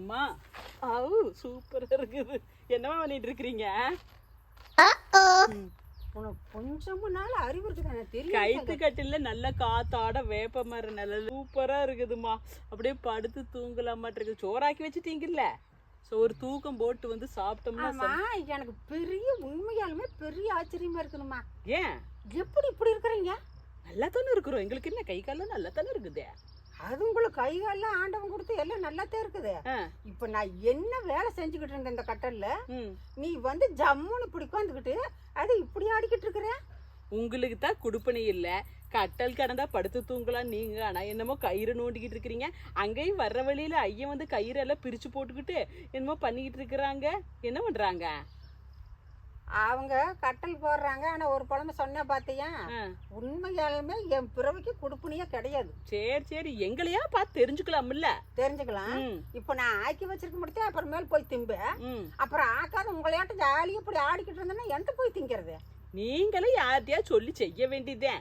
அம்மா. ஆவு சூப்பரா இருக்குது. என்னவா பண்ணிட்டு இருக்கிறீங்க? உனக்கு கொஞ்சமும் நாள் அறிவு இருக்குது? எனக்கு தெரியும் கைத்து கட்டில நல்ல காத்தாட வேப்ப மரம் நல்ல சூப்பரா இருக்குதுமா அப்படியே படுத்து தூங்கலாமாட்டு சோறாக்கி வச்சுட்டீங்கல்ல? சோ ஒரு தூக்கம் போட்டு வந்து சாப்பிட்டோம்னா எனக்கு பெரிய உண்மையாலுமே பெரிய ஆச்சரியமா இருக்குதுமா ஏன்? எப்படி இப்படி இருக்கிறீங்க? நல்லா தானே இருக்கிறோம். எங்களுக்கு என்ன கை காலம் நல்லா தானே இருக்குது? அது உங்களுக்கு கை கால்லாம் ஆண்டவன் கொடுத்து எல்லாம் நல்லாத்தான் இருக்குது. இப்ப நான் என்ன வேலை செஞ்சுக்கிட்டு இருந்தேன் இந்த கட்டல்ல? ம். நீ வந்து ஜம்முன்னு இப்படி உட்காந்துக்கிட்டு அது இப்படி ஆடிக்கிட்டு இருக்கிற? உங்களுக்கு தான் குடுப்பனை இல்ல. கட்டல் கடந்தா படுத்து தூங்கலாம் நீங்க. ஆனா என்னமோ கயிறு நோண்டிக்கிட்டு இருக்கிறீங்க. அங்கேயும் வர்ற வழியில ஐயன் வந்து கயிறெல்லாம் பிரிச்சு போட்டுக்கிட்டு என்னமோ பண்ணிக்கிட்டு இருக்கிறாங்க. என்ன பண்றாங்க? அவங்க கட்டல் போடுறாங்க. ஆனா ஒரு குழந்தை சொன்ன பாத்தியா? உண்மையாலுமே என் பிறவிக்கு குடுப்பனையே கிடையாது. சரி சரி. எங்களையா பார்த்து தெரிஞ்சுக்கலாம். ம், இப்ப நான் ஆக்கி வச்சிருக்க முடியும் அப்புறமேல் போய் திம்பு. அப்புறம் ஆக்காத உங்களையாட்ட ஜாலியா இப்படி ஆடிக்கிட்டு இருந்தேன்னா எந்த போய் திங்கிறது? நீங்களும் யார்கிட்டயா சொல்லி செய்ய வேண்டியதேன்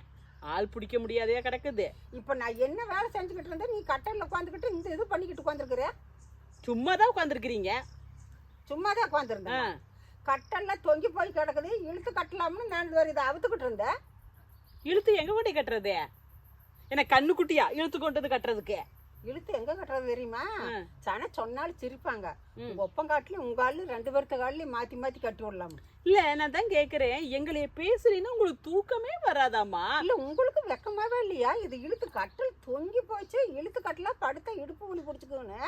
ஆள் பிடிக்க முடியாதையா கிடக்குது. இப்ப நான் என்ன வேலை செஞ்சுக்கிட்டு இருந்தேன்? நீ கட்டல்ல உட்காந்துக்கிட்டு இந்த இது பண்ணிக்கிட்டு உட்காந்துருக்குற? சும்மா தான் உட்காந்துருக்கிறீங்க. சும்மா தான் உட்காந்துருந்தேன் கட்டெல்லாம் தொங்கி போய் கிடக்குது. இழுத்து கட்டலாம்னு நான் ஒரு இதை அவுத்துக்கிட்டு இருந்தேன். இழுத்து எங்கே கொண்டு கட்டுறது? என்ன கண்ணு குட்டியா இழுத்து கொண்டு வந்து கட்டுறதுக்கு. இழுத்து எங்க கட்டுறது தெரியுமா. சன சொன்னாலும் சிரிப்பாங்க. ம். உங்க ஒப்பங்காட்டுலயும் உங்க ஆளு ரெண்டு பேர்த்த காலையும் மாத்தி மாத்தி கட்டி விடலாம். இல்ல நான் தான் கேக்குறேன். எங்களைய பேசுறீங்கன்னா உங்களுக்கு தூக்கமே வராதாமா இல்ல உங்களுக்கு வெக்கமாவே இல்லையா? இது இழுத்து கட்டல் தொங்கி போச்சு. இழுத்து கட்டலாம் படுத்த இடுப்பு வலி பிடிச்சிக்கோன்னு.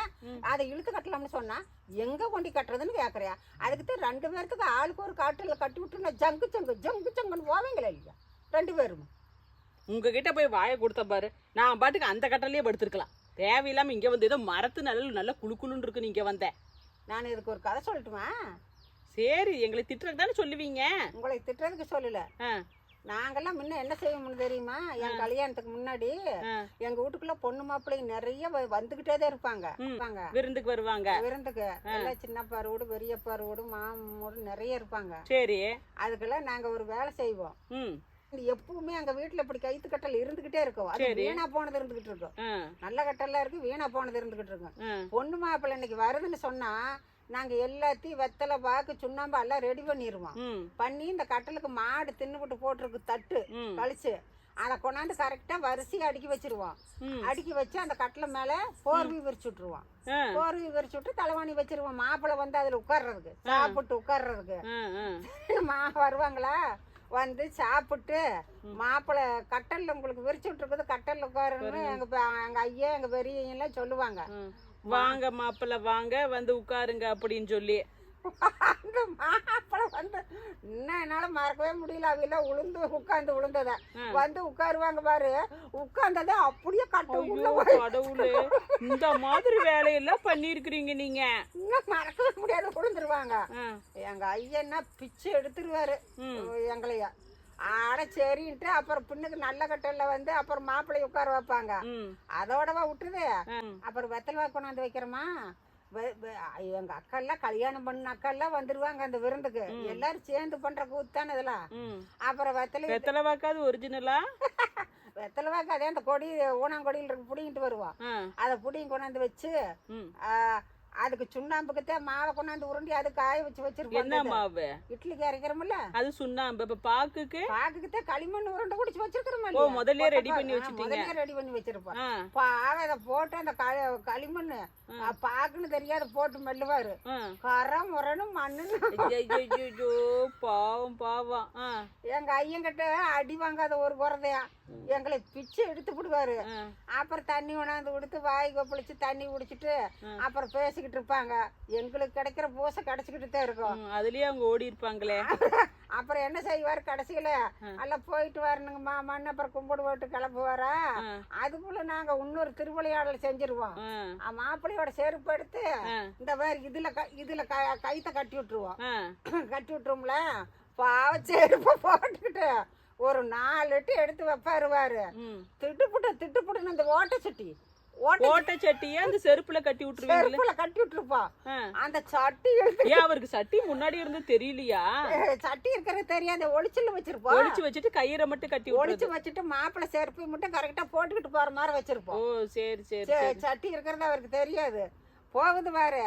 அதை இழுத்து கட்டலாம்னு சொன்னா எங்க கொண்டு கட்டுறதுன்னு கேக்குறியா? அதுக்கு தான் ரெண்டு பேர்த்துக்கு ஆளுக்கு ஒரு காட்டுல கட்டி விட்டு ஜங்கு ஜங்கு ஜங்கு ஜங்குன்னு போவீங்களா இல்லையா? ரெண்டு பேரும். உங்ககிட்ட போய் வாயை கொடுத்த பாரு. நான் பாட்டுக்கு அந்த கட்டலையே படுத்திருக்கலாம். தேவையில்லாம இங்க வந்து ஏதோ மரத்து நல்ல நல்ல குளு குளுன்னு இருக்கு நீங்க வந்த. நான் இதுக்கு ஒரு கதை சொல்லட்டுமா? சரி எங்களை திட்டுறதுக்கு தானே சொல்லுவீங்க. உங்களை திட்டுறதுக்கு சொல்லல. நாங்கெல்லாம் முன்ன என்ன செய்வோம்னு தெரியுமா? என் கல்யாணத்துக்கு முன்னாடி. எங்க வீட்டுக்குள்ள பொண்ணு மாப்பிள்ளைங்க நிறைய வந்துகிட்டே தான் இருப்பாங்க. விருந்துக்கு வருவாங்க. விருந்துக்கு. எல்லாம் சின்னப்பாரு வீடு பெரியப்பாரு வீடு மாமூடு நிறைய இருப்பாங்க. சரி. அதுக்கெல்லாம் நாங்க ஒரு வேலை செய்வோம். எப்பவுமே அங்க வீட்டுல இப்படி கைத்து கட்டல் இருந்துகிட்டே இருக்கும். அது. வீணா போனது இருந்துகிட்டு இருக்கும். நல்ல கட்டல்லாம் இருக்கு வீணா போனது இருந்துகிட்டு இருக்கும். பொண்ணு மாப்பிள்ளை இன்னைக்கு வருதுன்னு சொன்னா நாங்க எல்லாத்தையும் வெத்தலை பாக்கு சுண்ணாம்பு எல்லாம் ரெடி பண்ணிடுவோம் பண்ணி இந்த கட்டலுக்கு மாடு தின்னுபிட்டு போட்டிருக்கு தட்டு கழிச்சு அதை கொண்டாந்து கரெக்டா வரிசையா அடுக்கி வச்சிருவோம். அடுக்கி வச்சு அந்த கட்டில மேல போர்வி விரிச்சு விட்டுருவோம். போர்வி விரிச்சு விட்டு தலைவாணி வச்சிருவோம். மாப்பிள்ளை வந்து அதுல உட்கார்றதுக்கு சாப்பிட்டு உட்கார்றதுக்கு. மா வருவாங்களா? வந்து சாப்பிட்டு மாப்பிள்ளை கட்டல்ல உங்களுக்கு விரிச்சு விட்டுருக்குது கட்டல்ல உட்காருன்னு எங்க பெ- எங்க ஐயா எங்க பெரியவங்க எல்லாம் சொல்லுவாங்க. வாங்க மாப்பிள்ள வாங்க வந்து உட்காருங்க அப்படின்னு சொல்லி. அந்த மாப்பிள்ளை வந்து இன்னும் என்னால மறக்கவே முடியல. அவையெல்லாம் உளுந்து உட்கார்ந்து உளுந்தத. வந்து உட்காருவாங்க பாரு. உட்கார்ந்ததை அப்படியே கட்ட உள்ள கடவுளே. இந்த மாதிரி வேலையெல்லாம் பண்ணிருக்கிறீங்க நீங்க. இன்னும் மறக்கவே முடியாது. விழுந்துருவாங்க ஆ, எங்க ஐயன்னா பிச்சை எடுத்துருவாரு. எங்களைய. ஆட சரின்ட்டு அப்புறம் பின்னுக்கு நல்ல கட்டல்ல வந்து அப்புறம் மாப்பிள்ளை உட்கார வைப்பாங்க. அதோடவா விட்டுது ம். அப்புறம் வெத்தலை கொண்டாந்து வைக்கிறோமா? எங்க அக்கெல்லாம் கல்யாணம் பண்ண அக்கெல்லாம் வந்துருவாங்க அந்த விருந்துக்கு. எல்லாரும் சேர்ந்து பண்ற கூத்தானே இதெல்லாம். அப்புறம் வெத்தலை வெத்தலை வாக்காது ஒரிஜினலா வெத்தலை வாக்கு அதே அந்த கொடி ஊனாங்கொடியில் இருக்கு புடிங்கிட்டு வருவோம் அதை புடிங்கி கொண்டாந்து வச்சு அதுக்கு சுண்ணாம்புக்குத்தான் மாவை கொண்டாந்து உருண்டி அது காய வச்சு என்ன வச்சிருப்போம் மாவு? இட்லிக்கு அரைக்கிறோம்ல அது சுண்ணாம்பு. இப்ப பாக்குக்கு? பாக்குக்குத்தான் களிமண் உருண்டை குடிச்சு வச்சிருக்கிறோம் ஓ, முதல்லயே ready பண்ணி வச்சிட்டீங்க. முதல்ல ரெடி பண்ணி வச்சிருப்போம். பாக அதை போட்டு அந்த களிமண் பாக்குன்னு தெரியாத போட்டு மெல்லுவாரு. ஆ. கரம் முரணும் மண்ணுன்னு. பாவம் பாவம். எங்க ஐயங்கிட்ட அடி வாங்காத ஒரு குறதையா? எங்களை பிச்சை எடுத்து விடுவாரு. அப்புறம் தண்ணி கொண்டாந்து கொடுத்து வாய் கொப்பளிச்சு தண்ணி குடிச்சிட்டு அப்புறம் பேசிக்கிட்டு இருப்பாங்க. எங்களுக்கு கிடைக்கிற பூசை கிடைச்சிக்கிட்டு தான் இருக்கும். அதுலயே அவங்க ஓடி இருப்பாங்களே. அப்புறம் என்ன செய்வார் கடைசியில? எல்லாம் போயிட்டு வரணுங்க மாமான்னு அப்புறம் கும்பிடு போட்டு கிளம்புவாரா. அதுக்குள்ள நாங்க இன்னொரு திருவிளையாடல் செஞ்சிருவோம். மாப்பிள்ளையோட செருப்பு எடுத்து. இந்த மாதிரி இதுல இதுல கைத்த கட்டி விட்டுருவோம். கட்டி விட்டுருவோம்ல? பாவ செருப்பை போட்டுக்கிட்டு ஒரு நாலு எட்டு எடுத்து வைப்பாருவாரு. திட்டுப்புட்டு திட்டுப்புட்டுன்னு அந்த ஓட்டை சட்டி. ஓட்டை சட்டியை அந்த செருப்புல கட்டி விட்டுருவீங்களே? செருப்புல கட்டி விட்டுருப்போம் ஆ. அந்த சட்டி ஏன் அவருக்கு சட்டி முன்னாடி இருந்து தெரியலையா? சட்டி இருக்கிறது தெரியாத. ஒளிச்சில் வச்சிருப்போம். ஒளிச்சு வச்சுட்டு கயிறை மட்டும் கட்டி ஒளிச்சு வச்சுட்டு மாப்பிள்ளை செருப்பை மட்டும் கரெக்டா போட்டுக்கிட்டு போற மாதிரி ஓ வச்சிருப்போம் சரி சரி. சட்டி இருக்கிறது அவருக்கு தெரியாது. போகுது பாரு.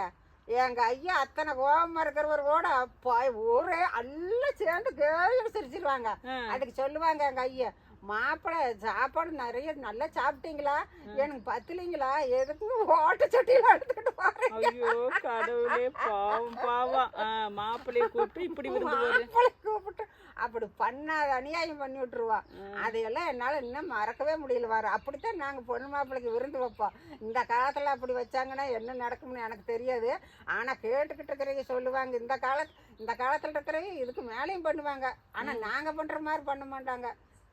எங்க ஐயா அத்தனை கோபமா இருக்கிறவர் கூட அப்பா ஒரே எல்லாம் சேர்ந்து கேள்வி சிரிச்சிருவாங்க. அதுக்கு சொல்லுவாங்க எங்க ஐயா மாப்பிள்ளை சாப்பாடு நிறைய நல்லா சாப்பிட்டீங்களா? எனக்கு பத்தலைங்களா? எதுக்கு ஓட்ட சட்டியில எடுத்துக்கிட்டு போறீங்க ஐயோ கடவுளே பாவம் பாவம். மாப்பிள்ளைய கூப்பிட்டு இப்படி மாப்பிள்ளை கூப்பிட்டு அப்படி பண்ணாத அநியாயம் பண்ணி விட்டுருவா. அதையெல்லாம் என்னால் இன்னும் மறக்கவே முடியல வர. அப்படித்தான் நாங்கள் பொண்ணு மாப்பிள்ளைக்கு விருந்து வைப்போம். இந்த காலத்தில் அப்படி வச்சாங்கன்னா என்ன நடக்கும்னு எனக்கு தெரியாது. ஆனால் கேட்டுக்கிட்டு இருக்கிறவங்க சொல்லுவாங்க இந்த கால இந்த காலத்தில் இருக்கிறவங்க இதுக்கு மேலேயும் பண்ணுவாங்க. ஆனால் நாங்கள் பண்ணுற மாதிரி பண்ண மாட்டாங்க.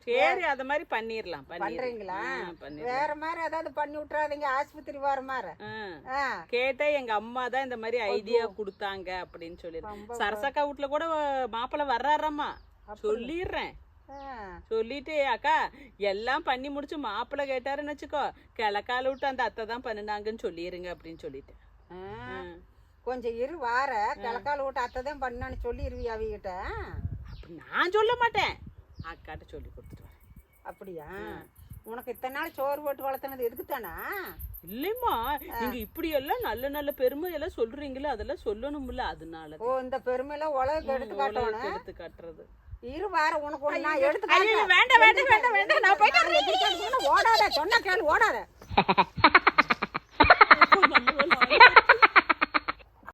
சரி அத மாதிரி பண்ணிரலாம் பண்றீங்களா? வேற மாதிரி ஏதாவது பண்ணி விட்றாதீங்க ஆஸ்பத்திரி வர மாதிரி. கேட்டா எங்க அம்மா தான் இந்த மாதிரி ஐடியா கொடுத்தாங்க அப்படின்னு சொல்லிடுறேன் சரசக்கா வீட்ல கூட மாப்பிள்ளை வர்றாரம்மா. சொல்லிடுறேன். சொல்லிட்டு அக்கா எல்லாம் பண்ணி முடிச்சு மாப்பிள்ளை கேட்டாருன்னு வச்சுக்கோ. கிழக்கால விட்டு அந்த அத்தை தான் பண்ணினாங்கன்னு சொல்லிடுங்க அப்படின்னு சொல்லிட்டு. கொஞ்சம் இரு வார. கிழக்கால விட்டு அத்தை தான் பண்ணான்னு சொல்லிடுவி அவகிட்ட? அப்படி நான் சொல்ல மாட்டேன். அக்காட்ட சொல்லி கொடுத்துட்டு அப்படியா? உனக்கு இத்தனை நாள் சோறு போட்டு வளர்த்தனது எதுக்கு தானா இல்லைம்மா நீங்க இப்படி எல்லாம் நல்ல நல்ல பெருமை எல்லாம் சொல்றீங்களே அதெல்லாம் சொல்லணும்ல அதனால ஓ இந்த பெருமை எல்லாம் உலகத்துக்கு எடுத்து காட்டணும் எடுத்து காட்டுறது. இரு வார உனக்கு நான் எடுத்து காட்டுறேன். வேண்டாம் வேண்டாம் வேண்டாம் வேண்டாம் நான் போயிட்டு வரேன். ஓடாத சொன்ன கேள் ஓடாத.